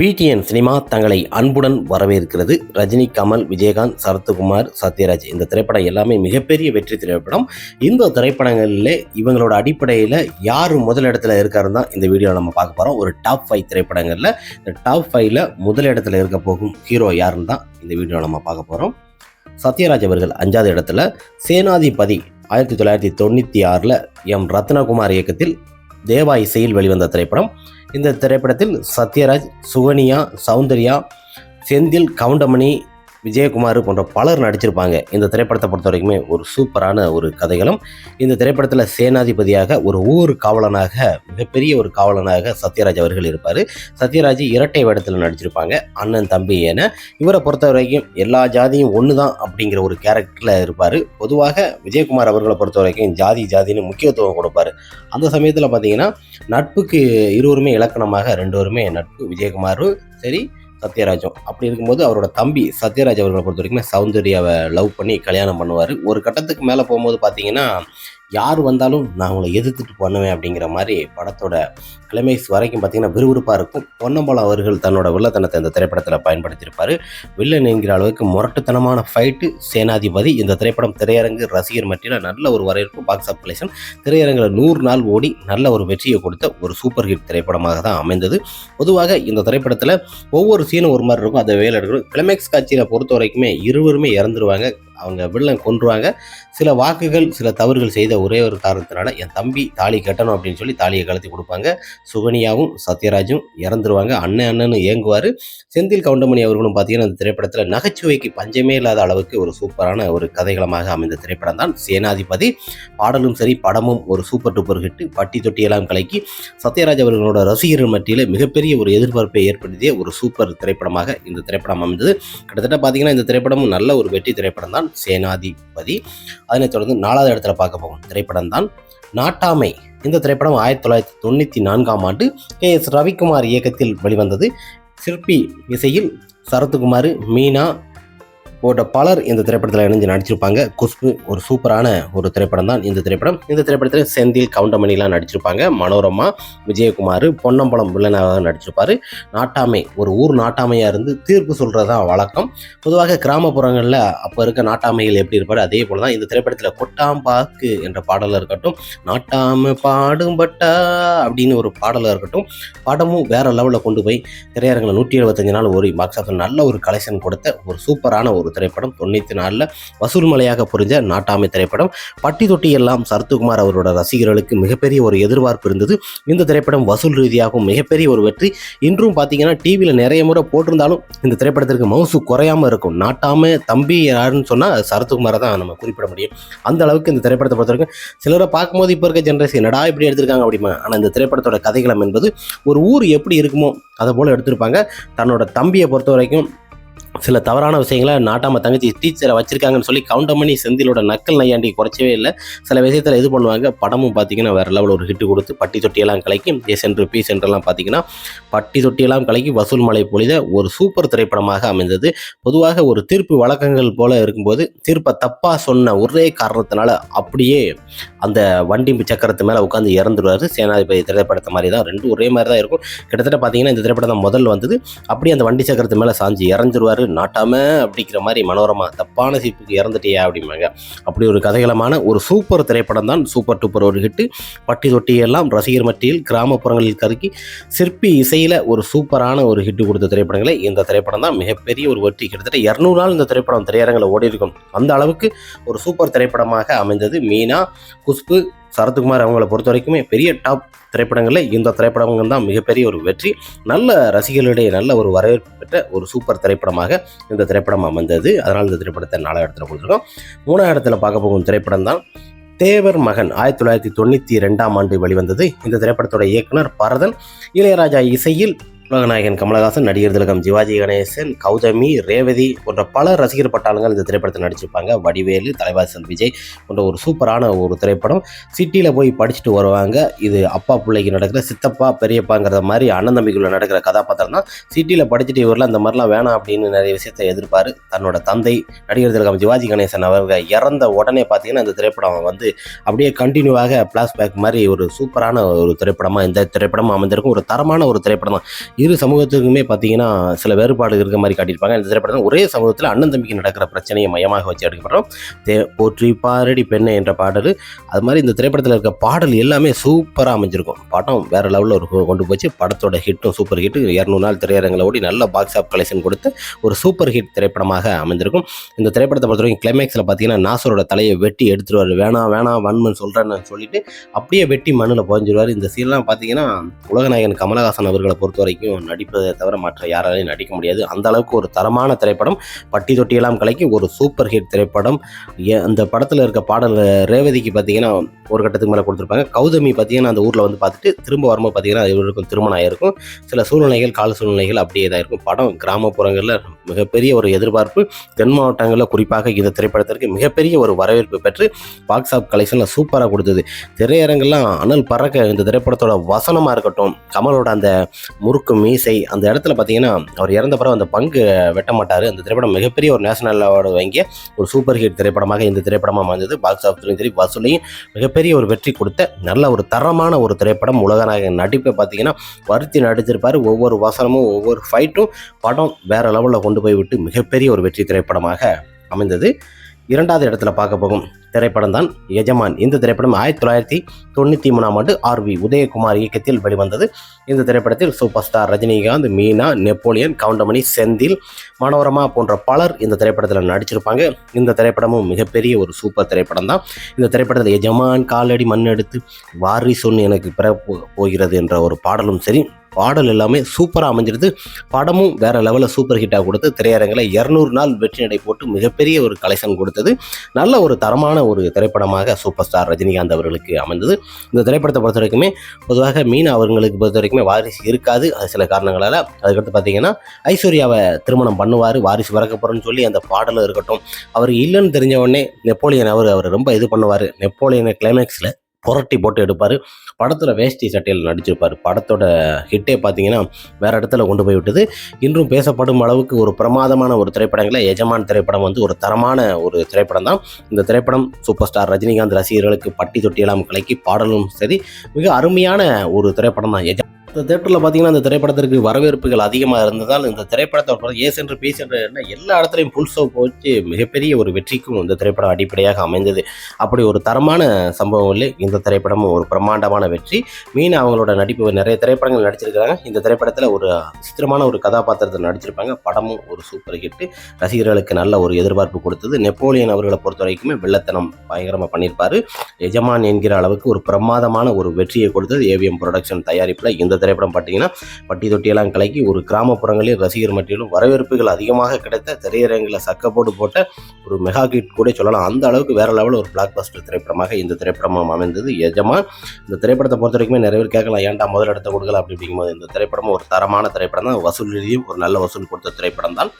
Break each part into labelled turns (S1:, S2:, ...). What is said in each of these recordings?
S1: PTN cinema தங்களை அன்புடன் வரவேற்கிறது. ரஜினி கமல் விஜயகாந்த் சரத்குமார் சத்யராஜ். இந்த திரைப்படம் எல்லாமே மிகப்பெரிய வெற்றி திரைப்படம். இந்த திரைப்படங்களில் இவங்களோட அடிப்படையில் யார் முதலிடத்தில் இருக்காருன்னு தான் இந்த வீடியோவில் நம்ம பார்க்க போகிறோம் ஒரு டாப் ஃபைவ் திரைப்படங்களில் இந்த டாப் ஃபைவ்ல முதலிடத்தில் இருக்க போகும் ஹீரோ யாருன்னு தான் இந்த வீடியோவில் நம்ம பார்க்க போகிறோம் சத்யராஜ் அவர்கள் அஞ்சாவது இடத்துல சேனாதிபதி ஆயிரத்தி தொள்ளாயிரத்தி தொண்ணூற்றி ஆறில் எம் ரத்னகுமார் இயக்கத்தில் தேவா இசையில் வெளிவந்த திரைப்படம். இந்த திரைப்படத்தில் சத்யராஜ் சுகனியா சௌந்தர்யா செந்தில் கவுண்டமணி விஜயகுமார் போன்ற பலர் நடிச்சிருப்பாங்க. இந்த திரைப்படத்தை பொறுத்த வரைக்குமே ஒரு சூப்பரான ஒரு கதைகளும். இந்த திரைப்படத்தில் சேனாதிபதியாக ஒரு ஊர் காவலனாக மிகப்பெரிய ஒரு காவலனாக சத்யராஜ் அவர்கள் இருப்பார். சத்யராஜ் இரட்டை வேடத்தில் நடிச்சிருப்பாங்க அண்ணன் தம்பி என. இவரை பொறுத்த வரைக்கும் எல்லா ஜாதியும் ஒன்று தான் அப்படிங்கிற ஒரு கேரக்டரில் இருப்பார். பொதுவாக விஜயகுமார் அவர்களை பொறுத்த வரைக்கும் ஜாதி ஜாதின்னு முக்கியத்துவம் கொடுப்பாரு. அந்த சமயத்தில் பார்த்தீங்கன்னா நட்புக்கு இருவருமே இலக்கணமாக ரெண்டுவருமே நட்பு. விஜயகுமாரும் சரி சத்யராஜும். அப்படி இருக்கும்போது அவரோட தம்பி சத்யராஜ் அவர்களை பொறுத்த வரைக்கும் சௌந்தர்யாவை லவ் பண்ணி கல்யாணம் பண்ணுவார். ஒரு கட்டத்துக்கு மேலே போகும்போது பார்த்தீங்கன்னா யார் வந்தாலும் நான் உங்களை எதிர்த்துட்டு பண்ணுவேன் அப்படிங்கிற மாதிரி படத்தோட கிளைமேக்ஸ் வரைக்கும் பார்த்தீங்கன்னா விறுவிறுப்பாக இருக்கும். பொன்னம்பலம் அவர்கள் தன்னோட வில்லத்தனத்தை இந்த திரைப்படத்தில் பயன்படுத்தியிருப்பார். வில்லன் என்கிற அளவுக்கு முரட்டுத்தனமான ஃபைட்டு சேனாதிபதி இந்த திரைப்படம் திரையரங்கு ரசிகர் மத்தியில் நல்ல ஒரு வரவேற்பு பாக்ஸ் ஆஃப் கலெக்ஷன் திரையரங்கில் நூறு நாள் ஓடி நல்ல ஒரு வெற்றியை கொடுத்த ஒரு சூப்பர் ஹிட் திரைப்படமாக தான் அமைந்தது. பொதுவாக இந்த திரைப்படத்தில் ஒவ்வொரு சீனும் ஒரு மாதிரி இருக்கும். அதை வேலை எடுக்கணும். கிளைமேக்ஸ் காட்சியில் பொறுத்த வரைக்குமே இருவருமே இறந்துருவாங்க. அவங்க வில்லன் கொன்றுவாங்க. சில வாக்குகள் சில தவறுகள் செய்த ஒரே ஒரு காரணத்தினால என் தம்பி தாலி கட்டணும் அப்படின்னு சொல்லி தாலியை கலத்தி கொடுப்பாங்க. சுகனியாவும் சத்யராஜும் இறந்துருவாங்க. அண்ணன் அண்ணன்னு ஏங்குவார். செந்தில் கவுண்டமணி அவர்களும் பார்த்தீங்கன்னா இந்த திரைப்படத்தில் நகைச்சுவைக்கு பஞ்சமே இல்லாத அளவுக்கு ஒரு சூப்பரான ஒரு கதைகளமாக அமைந்த திரைப்படம் தான் சேனாதிபதி. பாடலும் சரி படமும் ஒரு சூப்பர் டூப்பர் ஹிட்டு. பட்டி தொட்டியெல்லாம் கலக்கி சத்யராஜ் அவர்களோட ரசிகர்கள் மத்தியில் மிகப்பெரிய ஒரு எதிர்பார்ப்பை ஏற்படுத்திய ஒரு சூப்பர் திரைப்படமாக இந்த திரைப்படம் அமைந்தது. கிட்டத்தட்ட பார்த்தீங்கன்னா இந்த திரைப்படமும் நல்ல ஒரு வெற்றி திரைப்படம் தான் சேனாதிபதி. அதனைத் தொடர்ந்து நாலாவது இடத்துல பார்க்க போகும் திரைப்படம் தான் நாட்டாமை. இந்த திரைப்படம் ஆயிரத்தி தொள்ளாயிரத்தி தொண்ணூற்றி நான்காம் ஆண்டு கே எஸ் ரவிக்குமார் இயக்கத்தில் வெளிவந்தது. சிற்பி இசையில் சரத்குமார் மீனா போன்ற பலர் இந்த திரைப்படத்தில் இணைஞ்சு நடிச்சிருப்பாங்க. குஷ்பு ஒரு சூப்பரான ஒரு திரைப்படம் தான் இந்த திரைப்படம். இந்த திரைப்படத்தில் செந்தில் கவுண்டமணிலாம் நடிச்சிருப்பாங்க. மனோரமா விஜயகுமார் பொன்னம்பலம் வில்லனாக நடிச்சிருப்பார். நாட்டாமை ஒரு ஊர் நாட்டாமையாக இருந்து தீர்ப்பு சொல்கிறது தான் வழக்கம். பொதுவாக கிராமப்புறங்களில் அப்போ இருக்க நாட்டாமைகள் எப்படி இருப்பார்? அதே போல தான் இந்த திரைப்படத்தில் கொட்டாம்பாக்கு என்ற பாடலாக இருக்கட்டும் நாட்டாமை பாடும்பட்டா அப்படின்னு ஒரு பாடலாக இருக்கட்டும் படமும் வேறு லெவலில் கொண்டு போய் திரையரங்கில் நூற்றி எழுபத்தஞ்சு நாள் ஒரு பாக்ஸ் ஆஃபீஸ் நல்ல ஒரு கலெக்ஷன் கொடுத்த ஒரு சூப்பரான ஒரு திரைப்படம் தொண்ணூற்றி நாலில் வசூல் மலையாக புரிஞ்ச நாட்டாமை திரைப்படம். பட்டி தொட்டி எல்லாம் சரத்குமார் அவரோட ரசிகர்களுக்கு மிகப்பெரிய ஒரு எதிர்பார்ப்பு இருந்தது. இந்த திரைப்படம் வசூல் ரீதியாகவும் மிகப்பெரிய ஒரு வெற்றி. இன்றும் பார்த்தீங்கன்னா டிவியில் நிறைய முறை போட்டிருந்தாலும் இந்த திரைப்படத்திற்கு மவுசு குறையாம இருக்கும். நாட்டாம தம்பி யாருன்னு சொன்னால் சரத்குமாரை தான் நம்ம குறிப்பிட முடியும். அந்த அளவுக்கு இந்த திரைப்படத்தை பொறுத்த வரைக்கும் சிலரை பார்க்கும்போது இப்போ இருக்க ஜென்ரேஷன் என்னடா இப்படி எடுத்திருக்காங்க அப்படிமா? ஆனால் இந்த திரைப்படத்தோட கதைகளம் என்பது ஒரு ஊர் எப்படி இருக்குமோ அதை போல் எடுத்திருப்பாங்க. தன்னோட தம்பியை பொறுத்த வரைக்கும் சில தவறான விஷயங்களை நாட்டாம தங்கச்சி டீச்சரை வச்சிருக்காங்கன்னு சொல்லி கவுண்டமணி செந்திலோட நக்கல் நையாண்டி குறைச்சவே இல்லை. சில விஷயத்தில் இது பண்ணுவாங்க. படமும் பார்த்தீங்கன்னா வேற லெவலில் ஒரு ஹிட்டு கொடுத்து பட்டி தொட்டியெல்லாம் கலைக்கும் எஸ் என்று பி சென்டர்லாம் பார்த்தீங்கன்னா பட்டி தொட்டியெல்லாம் கலக்கி வசூல் மலை பொழித ஒரு சூப்பர் திரைப்படமாக அமைந்தது. பொதுவாக ஒரு தீர்ப்பு வழக்கங்கள் போல இருக்கும்போது தீர்ப்பை தப்பாக சொன்ன ஒரே காரணத்தினால அப்படியே அந்த வண்டி சக்கரத்து மேலே உட்காந்து இறந்துருவாரு சேனாதிபதி திரைப்படத்தை மாதிரி தான். ரெண்டும் ஒரே மாதிரி தான் இருக்கும். கிட்டத்தட்ட பார்த்தீங்கன்னா இந்த திரைப்படம் தான் முதல் வந்தது. அப்படியே அந்த வண்டி சக்கரத்து மேலே சாஞ்சு இறந்துருவாரு. நாட்டாம அப்படிங்கிற மாதிரி மனோரமா தப்பான சீப்புக்கு இறந்துட்டியா அப்படிம்பாங்க. அப்படி ஒரு கதைகளமான ஒரு சூப்பர் திரைப்படம் தான் சூப்பர் டூப்பர் ஒரு ஹிட்டு பட்டி தொட்டி எல்லாம் ரசிகர் மத்தியில் கிராமப்புறங்களில் கருக்கி சிற்பி இசையில் ஒரு சூப்பரான ஒரு ஹிட்டு கொடுத்த திரைப்படங்களே இந்த திரைப்படம் தான் மிகப்பெரிய ஒரு வெற்றி. கிட்டத்தட்ட இரநூறு நாள் இந்த திரைப்படம் திரையரங்கில் ஓடி இருக்கும் அந்த அளவுக்கு ஒரு சூப்பர் திரைப்படமாக அமைந்தது மீனா குஷ்பு சரத்குமார் அவங்கள பொறுத்த வரைக்குமே பெரிய டாப் திரைப்படங்களில் இந்த திரைப்படங்கள் தான் மிகப்பெரிய ஒரு வெற்றி. நல்ல ரசிகர்களிடையே நல்ல ஒரு வரவேற்பு பெற்ற ஒரு சூப்பர் திரைப்படமாக இந்த திரைப்படம் அமைந்தது. அதனால் இந்த திரைப்படத்தை நாலாவது இடத்துல கொடுத்துருக்கோம் மூணாவது இடத்துல பார்க்க போகும் திரைப்படம் தான் தேவர் மகன் ஆயிரத்தி தொள்ளாயிரத்தி தொண்ணூற்றி ரெண்டாம் ஆண்டு வெளிவந்தது. இந்த திரைப்படத்தோட இயக்குனர் பரதன் இளையராஜா இசையில் உலகநாயகன் கமலஹாசன் நடிகர் திலகம் சிவாஜி கணேசன் கௌதமி ரேவதி போன்ற பல ரசிகர் பட்டாளங்கள் இந்த திரைப்படத்தை நடிச்சிருப்பாங்க. வடிவேலு தலைவாசல் விஜய் போன்ற ஒரு சூப்பரான ஒரு திரைப்படம். சிட்டியில் போய் படிச்சுட்டு வருவாங்க. இது அப்பா பிள்ளைக்கு நடக்கிற சித்தப்பா பெரியப்பாங்கிற மாதிரி அண்ணன் தம்பிக்குள்ள நடக்கிற கதாபாத்திரம் தான். சிட்டியில் படிச்சுட்டு இவரில் அந்த மாதிரிலாம் வேணாம் அப்படின்னு நிறைய விஷயத்தை எதிர்ப்பார். தன்னோட தந்தை நடிகர் திலகம் சிவாஜி கணேசன் அவர்கள் இறந்த உடனே பார்த்தீங்கன்னா இந்த திரைப்படம் வந்து அப்படியே கண்டினியூவாக பிளாஷ்பேக் மாதிரி ஒரு சூப்பரான ஒரு திரைப்படமாக இந்த திரைப்படமாக அமைந்திருக்கும். ஒரு தரமான ஒரு திரைப்படம் தான் இரு சமூகத்துக்குமே பார்த்தீங்கன்னா சில வேறுபாடு இருக்கிற மாதிரி காட்டியிருப்பாங்க. இந்த திரைப்படத்தில் ஒரே சமூகத்தில் அண்ணன் தம்பிக்கு நடக்கிற பிரச்சனையை மையமாக வச்சு எடுக்கப்படுறோம். தே போற்றி பாரடி பெண்ணை என்ற பாடல். அது மாதிரி இந்த திரைப்படத்தில் இருக்க பாடல் எல்லாமே சூப்பராக அமைஞ்சிருக்கும். படம் வேறு லெவலில் ஒரு கொண்டு போச்சு. படத்தோட ஹிட்டும் சூப்பர் ஹிட்டு இரநூறு நாள் திரையரங்கில் ஓடி நல்ல பாக்ஸ் ஆஃப் கலெக்ஷன் கொடுத்து ஒரு சூப்பர் ஹிட் திரைப்படமாக அமைந்திருக்கும். இந்த திரைப்படத்தை பொறுத்த வரைக்கும் கிளைமேக்ஸில் பார்த்தீங்கன்னா நாசரோட தலையை வெட்டி எடுத்துருவார். வேணாம் வேணாம் வன்மன் சொல்கிறேன்னு சொல்லிட்டு அப்படியே வெட்டி மண்ணில் புதஞ்சிருவார். இந்த சீன்லாம் பார்த்தீங்கன்னா உலகநாயகன் கமலஹாசன் அவர்களை பொறுத்த வரைக்கும் நடிப்பதை தவிர மற்ற யாராலையும் நடிக்க முடியாது. அந்த அளவுக்கு ஒரு தரமான திரைப்படம். பட்டி தொட்டியெல்லாம் கலக்கி ஒரு சூப்பர் ஹிட் திரைப்படம். ஏ- அந்த படத்தில் இருக்க பாடல் ரேவதிக்கு பார்த்தீங்கன்னா ஒரு கட்டத்துக்கு மேலே கொடுத்துருப்பாங்க. கௌதமி பார்த்தீங்கன்னா அந்த ஊரில் வந்து பார்த்துட்டு திரும்ப வரும்போது பார்த்தீங்கன்னா இவருக்கும் திருமணம் ஆயிருக்கும். சில சூழ்நிலைகள் கால சூழ்நிலைகள் அப்படியே தான் இருக்கும் படம் கிராமப்புறங்களில் மிகப்பெரிய ஒரு எதிர்பார்ப்பு. தென் மாவட்டங்களில் குறிப்பாக இந்த திரைப்படத்திற்கு மிகப்பெரிய ஒரு வரவேற்பு பெற்று பாக்ஸ் ஆஃப் கலெக்ஷனில் சூப்பராக கொடுத்தது. திரையரங்கெல்லாம் அனல் பறக்க இந்த திரைப்படத்தோட வசனமாக இருக்கட்டும் கமலோட அந்த முறுக்கு மீசை அந்த இடத்துல பார்த்தீங்கன்னா அவர் இறந்த பிறகு அந்த பங்கு வெட்ட மாட்டார். அந்த திரைப்படம் மிகப்பெரிய ஒரு நேஷனல் அவார்டு வாங்கிய ஒரு சூப்பர் ஹிட் திரைப்படமாக இந்த திரைப்படமாக அமைந்தது. பாக்ஸ் ஆஃபீஸ்லையும் சரி வசூலையும் மிகப்பெரிய ஒரு வெற்றி கொடுத்த நல்ல ஒரு தரமான ஒரு திரைப்படம். உலகநாயகன் நடிப்பை பார்த்தீங்கன்னா வருத்தி நடிச்சிருப்பார். ஒவ்வொரு வசனமும் ஒவ்வொரு ஃபைட்டும் படம் வேற லெவலில் கொண்டு போய் விட்டு மிகப்பெரிய ஒரு வெற்றி திரைப்படமாக அமைந்தது. இரண்டாவது இடத்துல பார்க்க போகும். திரைப்படம் தான் எஜமான். இந்த திரைப்படம் ஆயிரத்தி தொள்ளாயிரத்தி தொண்ணூற்றி மூணாம் ஆண்டு ஆர் வி உதயகுமார் இயக்கத்தில் வெளிவந்தது. இந்த திரைப்படத்தில் சூப்பர் ஸ்டார் ரஜினிகாந்த் மீனா நெப்போலியன் கவுண்டமணி செந்தில் மனோரமா போன்ற பலர் இந்த திரைப்படத்தில் நடிச்சிருப்பாங்க. இந்த திரைப்படமும் மிகப்பெரிய ஒரு சூப்பர் திரைப்படம் தான். இந்த திரைப்படத்தில் எஜமான் காலடி மண் எடுத்து வாரி சொன்னு எனக்கு பிற போகிறது என்ற ஒரு பாடலும் சரி பாடல் எல்லாமே சூப்பராக அமைஞ்சிருது. படமும் வேற லெவலில் சூப்பர் ஹிட்டாக கொடுத்து திரையரங்கில் இரநூறு நாள் வெற்றி நடை போட்டு மிகப்பெரிய ஒரு கலெக்ஷன் கொடுத்தது. நல்ல ஒரு தரமான ஒரு திரைப்படமாக சூப்பர் ஸ்டார் ரஜினிகாந்த் அவர்களுக்கு அமைந்தது. இந்த திரைப்படத்தை பொறுத்த வரைக்குமே பொதுவாக மீனா அவர்களுக்கு பொறுத்த வரைக்குமே வாரிசு இருக்காது. அது சில காரணங்களால். அதுக்கடுத்து பார்த்தீங்கன்னா ஐஸ்வர்யாவை திருமணம் பண்ணுவார் வாரிசு பிறக்க சொல்லி அந்த பாடலும் இருக்கட்டும். அவர் இல்லைன்னு தெரிஞ்ச உடனே நெப்போலியன் அவர் அவர் ரொம்ப இது பண்ணுவார். நெப்போலியனை கிளைமேக்ஸில் புரட்டி போட்டு எடுப்பார். படத்தில் வேஷ்டி சட்டையில் நடிச்சிருப்பார். படத்தோட ஹிட்டே பார்த்தீங்கன்னா வேற இடத்துல கொண்டு போய் விட்டது. இன்றும் பேசப்படும் அளவுக்கு ஒரு பிரமாதமான ஒரு திரைப்படங்களில் எஜமான் திரைப்படம் வந்து ஒரு தரமான ஒரு திரைப்படம் தான். இந்த திரைப்படம் சூப்பர் ஸ்டார் ரஜினிகாந்த் ரசிகர்களுக்கு பட்டி தொட்டியெல்லாம் கலக்கி பாடலும் சரி மிக அருமையான ஒரு திரைப்படம் தான். எஜமான் இந்த தேட்டரில் பார்த்தீங்கன்னா இந்த திரைப்படத்திற்கு வரவேற்புகள் அதிகமாக இருந்ததால் இந்த திரைப்படத்தை ஒரு என்று சென்று என்ற என்ன எல்லா இடத்துலையும் புல் ஷோ போச்சு. மிகப்பெரிய ஒரு வெற்றிக்கும் இந்த திரைப்படம் அடிப்படையாக அமைந்தது. அப்படி ஒரு தரமான சம்பவம் இல்லை இந்த திரைப்படமும் ஒரு பிரம்மாண்டமான வெற்றி. மீன் அவங்களோட நடிப்பு நிறைய திரைப்படங்கள் நடிச்சிருக்கிறாங்க. இந்த திரைப்படத்தில் ஒரு சித்திரமான ஒரு கதாபாத்திரத்தை நடிச்சிருப்பாங்க. படமும் ஒரு சூப்பர் ஹிட் ரசிகர்களுக்கு நல்ல ஒரு எதிர்பார்ப்பு கொடுத்தது. நெப்போலியன் அவர்களை பொறுத்த வரைக்குமே வெள்ளத்தனம் பயங்கரமாக பண்ணியிருப்பார். எஜமான் என்கிற அளவுக்கு ஒரு பிரமாதமான ஒரு வெற்றியை கொடுத்தது. ஏவிஎம் ப்ரொடக்ஷன் தயாரிப்பில் இந்த திரைப்படம் பார்த்தீங்கன்னா பட்டி தொட்டியெல்லாம் கலக்கி ஒரு கிராமப்புறங்களில் ரசிகர் மட்டிலும் வரவேற்புகள் அதிகமாக கிடைத்த திரையரங்கில் சக்கப்போடு போட்ட ஒரு மெகா கிட் கூட சொல்லலாம். அந்த அளவுக்கு வேற லெவலில் ஒரு பிளாக் பஸ்டர் திரைப்படமாக இந்த திரைப்படமும் அமைந்தது. எஜமான் இந்த திரைப்படத்தை பொறுத்த வரைக்குமே நிறைய பேர் கேட்கலாம் ஏன்டா முதல் இடத்த கொடுக்கல? அப்படி அப்படிங்கும்போது இந்த திரைப்படமும் ஒரு தரமான திரைப்படம் தான் வசூல் ரீதியும் ஒரு நல்ல வசூல் கொடுத்த திரைப்படம் தான்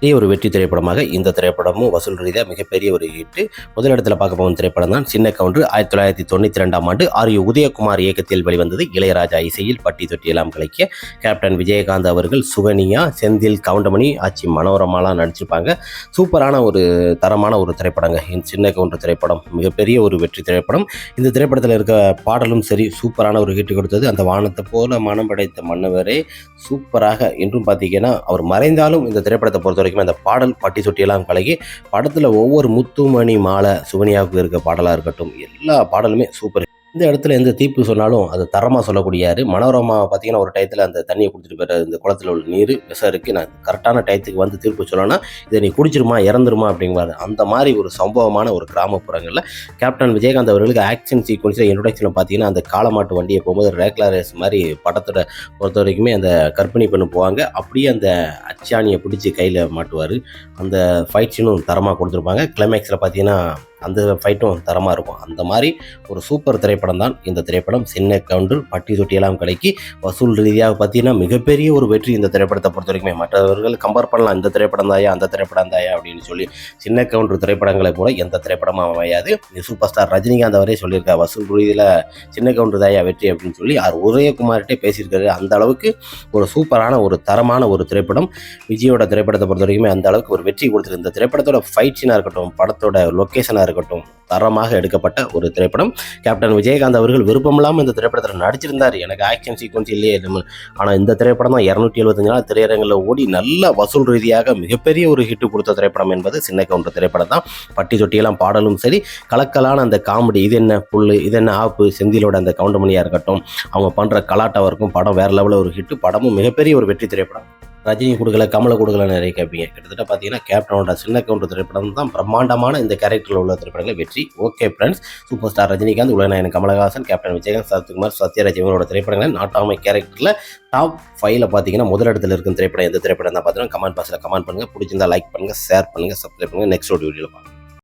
S1: பெரிய ஒரு வெற்றி திரைப்படமாக இந்த திரைப்படமும் வசூல் ரீதியாக மிகப்பெரிய ஒரு ஹிட்டு முதலிடத்தில் பார்க்க போகும் திரைப்படம் தான் சின்ன கவுண்டர். ஆயிரத்தி தொள்ளாயிரத்தி தொண்ணூற்றி ரெண்டாம் ஆண்டு ஆர் யு உதயகுமார் இயக்கத்தில் வெளிவந்தது. இளையராஜா இசையில் பட்டி தொட்டி எல்லாம் கலைக்க கேப்டன் விஜயகாந்த் அவர்கள் சுகனியா செந்தில் கவுண்டமணி ஆச்சி மனோரமாலாம் நடிச்சிருப்பாங்க. சூப்பரான ஒரு தரமான ஒரு திரைப்படங்க. இந்த சின்ன கவுண்டர் திரைப்படம் மிகப்பெரிய ஒரு வெற்றி திரைப்படம். இந்த திரைப்படத்தில் இருக்க பாடலும் சரி சூப்பரான ஒரு ஹிட் கொடுத்தது. அந்த வானத்தை போல மனம் படைத்த மன்னவரே சூப்பராக. இன்றும் பார்த்தீங்கன்னா அவர் மறைந்தாலும் இந்த திரைப்படத்தை பொறுத்தவரை வரைக்கும் அந்த பாடல் பட்டி சுட்டியெல்லாம் கலகி படத்தில் ஒவ்வொரு முத்துமணி மாலை சுவனியாவுக்கு இருக்க பாடலாக இருக்கட்டும் எல்லா பாடலுமே சூப்பர் இந்த இடத்துல எந்த தீர்ப்பு சொன்னாலும் அது தரமாக சொல்லக்கூடியாரு. மனோரமா பார்த்தீங்கன்னா ஒரு டயத்தில் அந்த தண்ணியை கொடுத்துட்டு போயிற இந்த குளத்தில் உள்ள நீர் விஷம் இருக்குது நான் கரெக்டான டயத்துக்கு வந்து தீர்ப்பு சொல்லணும்னா இதை நீ குடிச்சிருமா இறந்துருமா அப்படிங்குவாரு அந்த மாதிரி ஒரு சம்பவமான ஒரு கிராமப்புறங்களில் கேப்டன் விஜயகாந்த் அவர்களுக்கு ஆக்ஷன் சீக்வன்ஸில் இன்ட்ரொடக்ஷனில் பார்த்தீங்கன்னா அந்த காலமாட்டு வண்டியை போகும்போது ரேக்லா ரேஸ் மாதிரி படத்தோட பொறுத்த வரைக்குமே அந்த கற்பனை பண்ண போவாங்க. அப்படியே அந்த அச்சாணியை பிடிச்சி கையில் மாட்டுவார். அந்த ஃபைட் சீனும் தரமாக கொடுத்துருப்பாங்க. கிளைமேக்ஸில் பார்த்தீங்கன்னா அந்த ஃபைட்டும் தரமாக இருக்கும். அந்த மாதிரி ஒரு சூப்பர் திரைப்படம் தான் இந்த திரைப்படம். சின்ன கவுண்டர் பட்டி தொட்டியெல்லாம் கலக்கி வசூல் ரீதியாக பார்த்தீங்கன்னா மிகப்பெரிய ஒரு வெற்றி இந்த திரைப்படத்தை பொறுத்த வரைக்குமே. மற்றவர்கள் கம்பேர் பண்ணலாம் இந்த திரைப்படம் தாயா அந்த திரைப்படம் தாயா அப்படின்னு சொல்லி சின்ன கவுண்டர் திரைப்படங்களை போல எந்த திரைப்படமும் அமையாது. சூப்பர் ஸ்டார் ரஜினிகாந்த் அவரே சொல்லியிருக்கார் வசூல் ரீதியில் சின்ன கவுண்டர் தாயா வெற்றி அப்படின்னு சொல்லி அவர் உதயகுமார்கிட்டே பேசியிருக்காரு. அந்த அளவுக்கு ஒரு சூப்பரான ஒரு தரமான ஒரு திரைப்படம். விஜயோட திரைப்படத்தை பொறுத்த வரைக்குமே அந்த அளவுக்கு ஒரு வெற்றி கொடுத்துருக்கு இந்த திரைப்படத்தோட ஃபைட் சீனாக இருக்கட்டும் படத்தோட லொக்கேஷனாக இருக்கட்டும். தரமாக எடுக்கப்பட்ட ஒரு திரைப்படம். கேப்டன் விஜயகாந்த் அவர்கள் விருப்பமில்லாமல் இந்த திரைப்படத்தில் நடிச்சிருந்தார். எனக்கு ஆக்ஷன் சீக்வன்ஸ் இல்லையே ஆனால் இந்த திரைப்படம் தான் இரநூத்தி எழுபத்தஞ்சு நாள் திரையரங்கில் ஓடி நல்ல வசூல் ரீதியாக மிகப்பெரிய ஒரு ஹிட் கொடுத்த திரைப்படம் என்பது சின்ன கவுண்டர் திரைப்படம் தான். பட்டி தொட்டியெல்லாம் பாடலும் சரி. கலக்கலான அந்த காமெடி இது என்ன புல்லு இது என்ன ஆப்பு செந்திலோட அந்த கவுண்டமணியாக இருக்கட்டும். அவங்க பண்ணுற கலாட்டாவாக இருக்கும் படம் வேறு லெவலில் ஒரு ஹிட் படமும் மிகப்பெரிய ஒரு வெற்றி திரைப்படம். ரஜினி கொடுக்கல கமலை கொடுக்கல நிறைய கேட்பீங்க கிட்டத்தட்ட பார்த்தீங்கன்னா கேப்டனோட சின்ன கவுண்டர் திரைப்படம் தான் பிரம்மாண்டமான இந்த கேரக்டரில் உள்ள திரைப்படங்களை. வெற்றி okay friends super star Rajinikanth உலகநாயகன் கமலஹாசன் கேப்டன் விஜயகாந்த் சரத்குமார் சத்யராஜ் இவங்களோட திரைப்படங்கள் நாட்டாமை கேரக்டரில் டாப் ஃபைவ்ல பார்த்தீங்கன்னா முதலிடத்தில் இருக்கும் திரைப்படம் எந்த திரைப்படம் தான் பார்த்தீங்கன்னா கமெண்ட் பாக்ஸில் கமெண்ட் பண்ணுங்கள் பிடிச்சிருந்தா லைக் பண்ணுங்கள் ஷேர் பண்ணுங்கள் சப்ஸ்கிரைப் பண்ணுங்கள் நெக்ஸ்ட் ஒரு வீடியோவில் பார்க்கலாம்